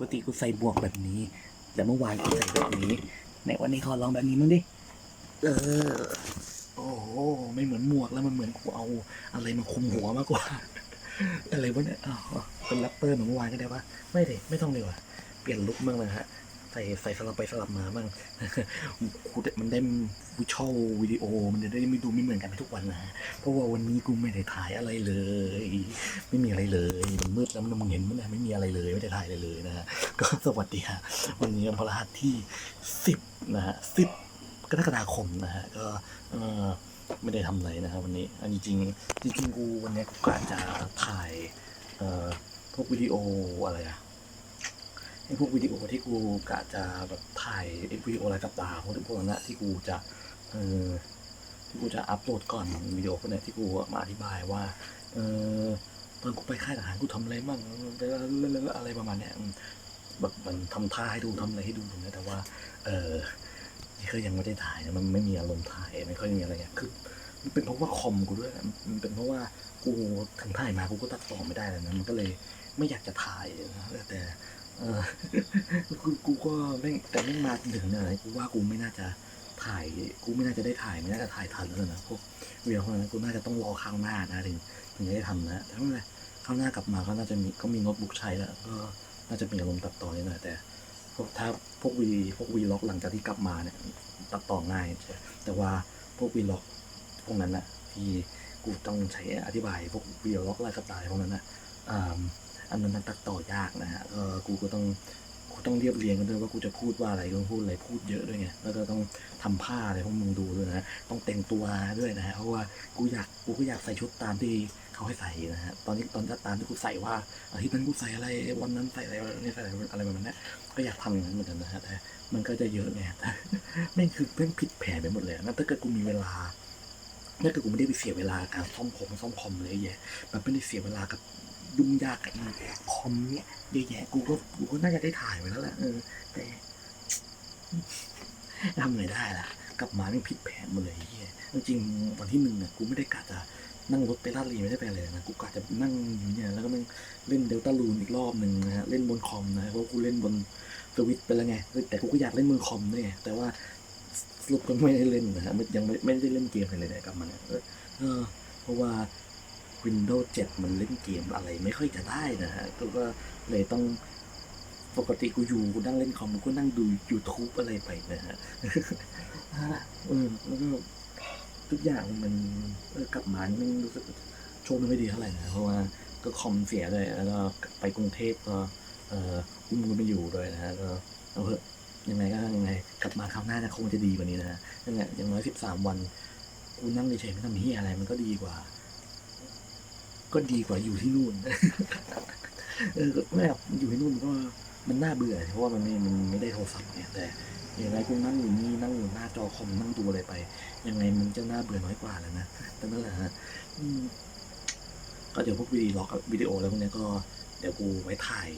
กติกูใส่บวกแบบนี้ แต่เมื่อวานกูใส่แบบนี้ ในวันนี้ขอลองแบบนี้มั้งดิ เออ โอ้โหไม่เหมือนหมวกแล้วมันเหมือนกูเอาอะไรมาคุมหัวมากกว่า อะไรวะเนี่ยอ้าวเป็นแรปเปอร์เหมือนเมื่อวานก็ได้ปะไม่เลยไม่ต้องเลยว่ะเปลี่ยนลุคมั่งเลยฮะ ใส่ใส่สลับไปสลับมาบ้างกูมันได้วิชวลวิดีโอ มันจะได้ไม่ดูไม่เหมือนกันทุกวันนะเพราะว่าวันนี้กูไม่ได้ถ่ายอะไรเลย ไม่มีอะไรเลยมันมืดแล้วมันมึงเห็นมันไม่มีอะไรเลยไม่ได้ถ่ายอะไรเลยนะฮะก็สวัสดีฮะวันนี้วันพฤหัสที่สิบนะฮะสิบกรกฎาคมนะฮะก็เออไม่ได้ทำอะไรนะครับวันนี้อันจริงจริงกูวันนี้กูกะจะถ่ายเอ่อพวกวิดีโออะไรอะ ไอ้พวกวิดีโอที่กูกะจะแบบถ่ายไอ้วิดีโอรายสัปดาพวกพวกนั้นนะที่กูจะเออที่กูจะอัพโหลดก่อนวิดีโอพวกเนี้ยที่กูมาอธิบายว่าเออตอนกูไปค่ายทหารกูทำอะไรมั่งอะไรประมาณเนี้ยแบบมันทำท่าให้ดูทำอะไรให้ดูตรงนี้แต่ว่า เออนี่ก็ยังไม่ได้ถ่ายนะมันไม่มีอารมณ์ถ่ายไม่ค่อยมีอะไรเงี้ยคือมันเป็นเพราะว่าคอมกูด้วยมันเป็นเพราะว่ากูถึงถ่ายมากูก็ตัดต่อไม่ได้แล้วนะมันก็เลยไม่อยากจะถ่ายนะแต่ เออกูกูก็ไม่แต่ไม่มาถึงเนี่ยกูว่ากูไม่น่าจะถ่าย กูไม่น่าจะได้ถ่ายไม่น่าจะถ่ายทันแล้วนะพวกวิดีโอพวกนั้นกูน่าจะต้องรอครั้งหน้านะถึงถึงจะได้ทำนะแต่ไม่เป็นไรครั้งหน้ากลับมาก็น่าจะมีก็มีโน้ตบุ๊กใช้แล้วก็น่าจะมีอารมณ์ตัดต่อนิดหน่อยแต่พวกถ้าพวกวีพวกวีล็อกหลังจากที่กลับมาเนี่ยตัดต่อง่ายใช่แต่ว่าพวกวีล็อกพวกนั้นน่ะที่กูต้องใช้อธิบายพวกวีล็อกไลฟ์สไตล์พวกนั้นน่ะอ่า อันนั้นมันตัดต่อยากนะฮะเออกูก็ต้องกูต้องเรียบเรียงกันด้วยว่ากูจะพูดว่าอะไรกูต้องพูดอะไรพูดเยอะด้วยไงแล้วก็ต้องทำผ้าอะไรพวกมึงดูด้วยนะต้องแต่งตัวด้วยนะฮะเพราะว่ากูอยากกูก็อยากใส่ชุดตามที่เขาให้ใส่นะฮะตอนนี้ตอนตามที่กูใส่ว่าอาทิตย์นั้นกูใส่อะไรวันนั้นใส่อะไรวันนี้ใส่อะไรอะไรแบบนั้นก็อยากทำอย่างนั้นเหมือนกันนะฮะแต่มันก็จะเยอะไงแต่แม่คือแม่งผิดแผนไปหมดเลยนะถ้าเกิดกูมีเวลาถ้าเกิดกูไม่ได้ไปเสียเวลาการซ่อมผมซ่อมคอมเลยแย่แบบไม่ได้เสียเวลากับ ยุ่งยากกับอีคอมเนี่ยเยอะแยะกูก็กูก็น่าจะได้ถ่ายไว้แล้วแหละเออ แต่ทำไงได้ล่ะ กลับมาไม่ผิดแผนหมดเลยเฮียจริงวันที่หนึ่งอะกูไม่ได้กะจะนั่งรถไปลาดลีไม่ได้ไปเลยนะกูกะจะนั่งอยู่เนี่ยแล้วก็นั่งเล่นเดลต้าลูนอีกรอบหนึ่งนะฮะเล่นบนคอมนะเพราะกูเล่นบนสวิตไปแล้วไงแต่กูก็อยากเล่นมือคอมด้วยไงแต่ว่าสรุปก็ไม่ได้เล่นนะฮะยังไม่ไม่ได้เล่นเกมอะไรเลยกลับมันเนี่ยเออเพราะว่า Windows 7 มันเล่นเกมอะไรไม่ค่อยจะได้นะฮะก็ก็เลยต้องปกติกูอยู่กูนั่งเล่นคอมกูนั่งดู YouTube อะไรไปนะฮะเออแล้วก็ทุกอย่างมันกลับมามันรู้สึกโชคไม่ดีเท่าไหร่นะเพราะว่าก็คอมเสียเลยแล้วก็ไปกรุงเทพก็เอออุ้มก็ไม่อยู่ด้วยนะฮะก็เอาเถอะยังไงก็ยังไง กลับมาคราวหน้าจะคงจะดีกว่านี้นะฮะยังไงอย่างน้อยสิบสามวันกูนั่งเฉยๆไม่ทำเฮียอะไรมันก็ดีกว่า ก็ดีกว่าอยู่ที่นู่น เออแม่อยู่ที่นู่นก็มันน่าเบื่อเพราะว่ามันไม่มันไม่ได้โทรศัพท์เนี่ยแต่อย่างไรกูนั่งอยู่นี่นั่งอยู่หน้าจอคอมนั่งดูอะไรไป ยังไงมันจะน่าเบื่อน้อยกว่าแล้วนะแต่นั่นแหละฮะก็เดี๋ยวพวกวิดีโอกวิดีโอแล้วพวกเนี้ยก็เดี๋ยวกูไว้ถ่าย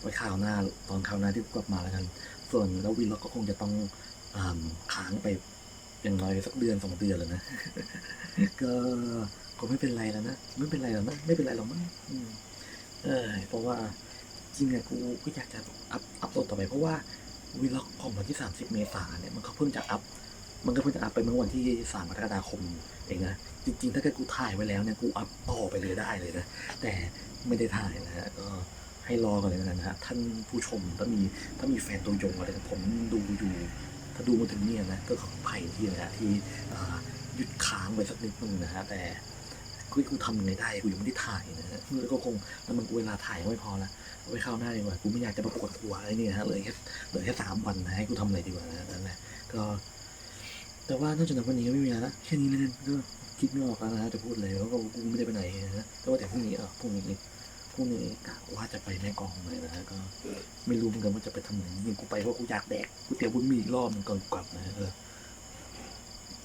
ไว้คราวหน้าตอนคราวหน้าที่กลับมาแล้วกัน ส่วนแล้ววีล็อกก็คงจะต้องอค้างไปอย่างน้อยสักเดือนสองเดือนเลยนะก็ ก็ไม่เป็นไรแล้วนะไม่เป็นไรแล้วนะไม่เป็นไรหรอกมั้งเออเพราะว่าจริงอะกูก็อยากจะอัพอัพโหลดต่อไปเพราะว่าวีล็อกของวันที่ 30 เมษายนเนี่ยมันก็เพิ่งจะอัพมันก็เพิ่งจะอัพไปเมื่อวันที่3กรกฎาคมเองนะจริงๆ ถ้าเกิดกูถ่ายไว้แล้วเนี่ยกูอัพต่อไปเลยได้เลยนะแต่ไม่ได้ถ่ายนะฮะก็ให้รอก่อนเลยแล้วกันนะฮะท่านผู้ชมถ้ามีถ้ามีแฟนตัวยงอะไรผมดูอยู่ถ้าดูมาถึงเนี่ยนะก็ขออภัยที่นะฮะที่หยุดค้างไปสักนิดนึงนะฮะแต่ กูกูทำยังไงได้กูยังไม่ได้ถ่ายนะฮะแล้วก็คงแล้วมันเวลาถ่ายก็ไม่พอละเอาไว้ข้าหน้าดีกว่ากูไม่อยากจะประกวดหัวอะไรนี่นะฮะเลยแค่เหลือแค่สามวันนะให้กูทำอะไรดีกว่านะนั่นแหละก็ แต่ว่านอกจากนั้นวันนี้ก็ไม่มีแล้วนะแค่นี้แล้วกันก็คิดไม่ออกแล้วนะจะพูดอะไรแล้วก็กูไม่ได้ไปไหนนะแต่ว่าแต่พรุ่งนี้เออพรุ่งนี้พรุ่งนี้กะว่าจะไปแม่กองเลยนะฮะก็ ไม่รู้เหมือนกันว่าจะไปทำไหนนี่กูไปเพราะกูอยากแดกกูเตี๋ยวบุญมีอีกรอบหนึงก่อนกลับนะเออ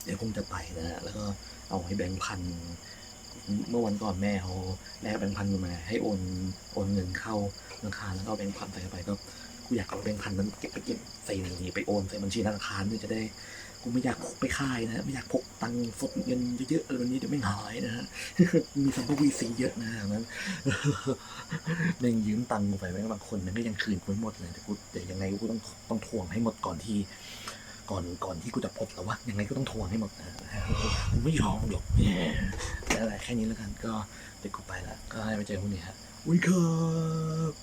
เดี๋ยวคงจะไปนะฮะแล้วก็เอาให้แบงค์พัน เมื่อวันก่อนแม่เขาแลกแบงค์พันมา ให้โอนโอนเงินเข้าธนาคารแล้วก็เอาแบงค์พันใส่ไปก็กูอยากเอาแบงค์พันนั้นเก็บไปเก็บใส่นี่ไปโอนใส่บัญชีธนาคารเนี่จะได้กูไม่อยากพกไปค่ายนะไม่อยากพกตังค์สดเงินเยอะๆเลยวันนี้เดี๋ยวไม่หายนะฮะมีสัมภวีสีเยอะนะนั้นแม่งยืมตังค์ไปแม่งบางคนมันก็ยังคืนกูไม่หมดเลยแต่กูแต่ยังไงกูต้องต้องทวงให้หมดก่อนที่ ก่อนก่อนที่กูจะพบแต่ว่ายังไงก็ต้องทวงให้หมดนะ ไม่ยอมหรอกแต่อะไรแค่นี้แล้วกันก็เดี๋ยวกูไปละก็ให้ไปเจอพวกนี้ฮะวุ้ยครับ